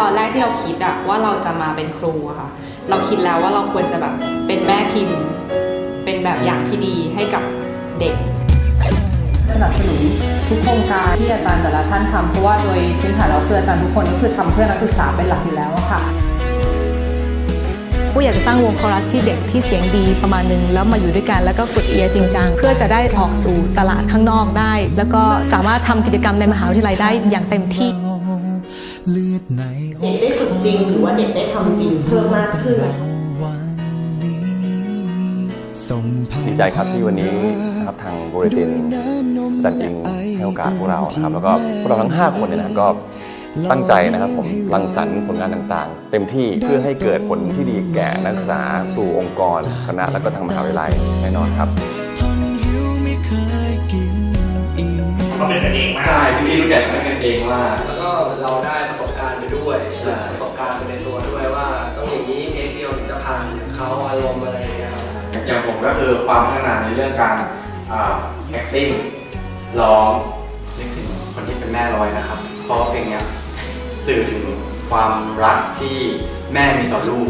ตอนแรกที่เราคิดอะว่าเราจะมาเป็นครูอะค่ะ เราคิดแล้วว่าเราควรจะแบบเป็นแม่พิมพ์ เป็นแบบอย่างที่ดีให้กับเด็กสนับสนุนทุกโครงการที่อาจารย์แต่ละท่านทำเพราะว่าโดยพื้นฐานแล้วคืออาจารย์ทุกคนก็คือทำเพื่อนักศึกษาเป็นหลักอยู่แล้วอะ ค่ะผู้อยากจะสร้างวงคอรัสที่เด็กที่เสียงดีประมาณหนึง แล้วมาอยู่ด้วยกันแล้วก็ฝึกเอียจริงจังเพื่อจะได้ออกสู่ตลาดข้างนอกได้ แล้วก็สามารถทำกิจกรรมในมหาวิทยาลัยได้อย่างเต็มที่เลือดในเด็กได้ฝึกจริงหรือว่าเด็กได้ทำจริงเพิ่มมากขึ้นวันนี้ส่งผ่านดีใจครับที่วันนี้นะครับทางบริษัทอาจารย์อิงให้โอกาสพวกเรานะครับแล้วก็พวกเราทั้ง 5 คนเนี่ยนะก็ ตั้งใจนะครับผมรังสรรค์ผลงานต่างๆ เต็มที่เพื่อให้เกิดผลที่ดีแก่นักศึกษาสู่องค์กร คณะและก็ทางมหาวิทยาลัยแน่นอนครับทนหิวไม่เคยกินอิ่มเขาเป็นกันเองมากใช่พี่ๆรู้จักกันกันเองมากแล้วก็เราได้ประสบการณ์ไปด้วยประสบการณ์ไปในตัวด้วยว่าต้องอย่างนี้เทคเดียวถึงจะผ่านเขาอารมณ์อะไรอย่างเงี้ยครับอย่างผมก็คือความพัฒนาในเรื่องการอ่า acting ร้องนึกถึงคนที่เป็นแม่ร้อยนะครับเพราะว่าเพลงเนี้ย สื่อถึงความรักที่แม่มีต่อลูก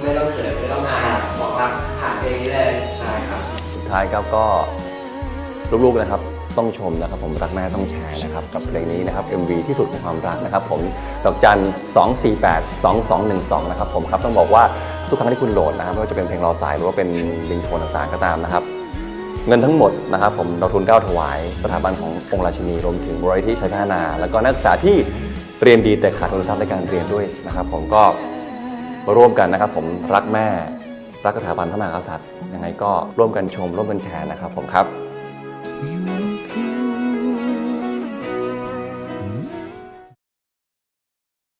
ไม่ต้องเขินไม่ต้องอายบอกว่าผ่านเพลงนี้เลยใช่ครับ สุดท้ายครับก็ลูกๆนะครับต้องชมนะครับผมรักแม่ต้องแชร์นะครับกับเพลงนี้นะครับ MV ที่สุดของความรักนะครับ ผมดอกจัน 248 2212 นะครับผมครับต้องบอกว่าทุกครั้งที่คุณโหลดนะครับไม่ว่าจะเป็นเพลงรอสายหรือว่าเป็นลิงโทนต่างๆก็ตามนะครับ เงินทั้งหมดนะครับผมเราทุนเกล้าถวาย สถาบันขององค์ราชินีรวมถึงบริษัทที่ใช้พัฒนา แล้วก็นักศึกษาที่ เรียนดีแต่ขาดทุนทรัพย์ในการเรียนด้วยนะครับ ผมก็มาร่วมกันนะครับ ผมรักแม่รักสถาบันพระมหากษัตริย์ยังไงก็ร่วมกันชม ร่วมกันแชร์นะครับ ผมครับ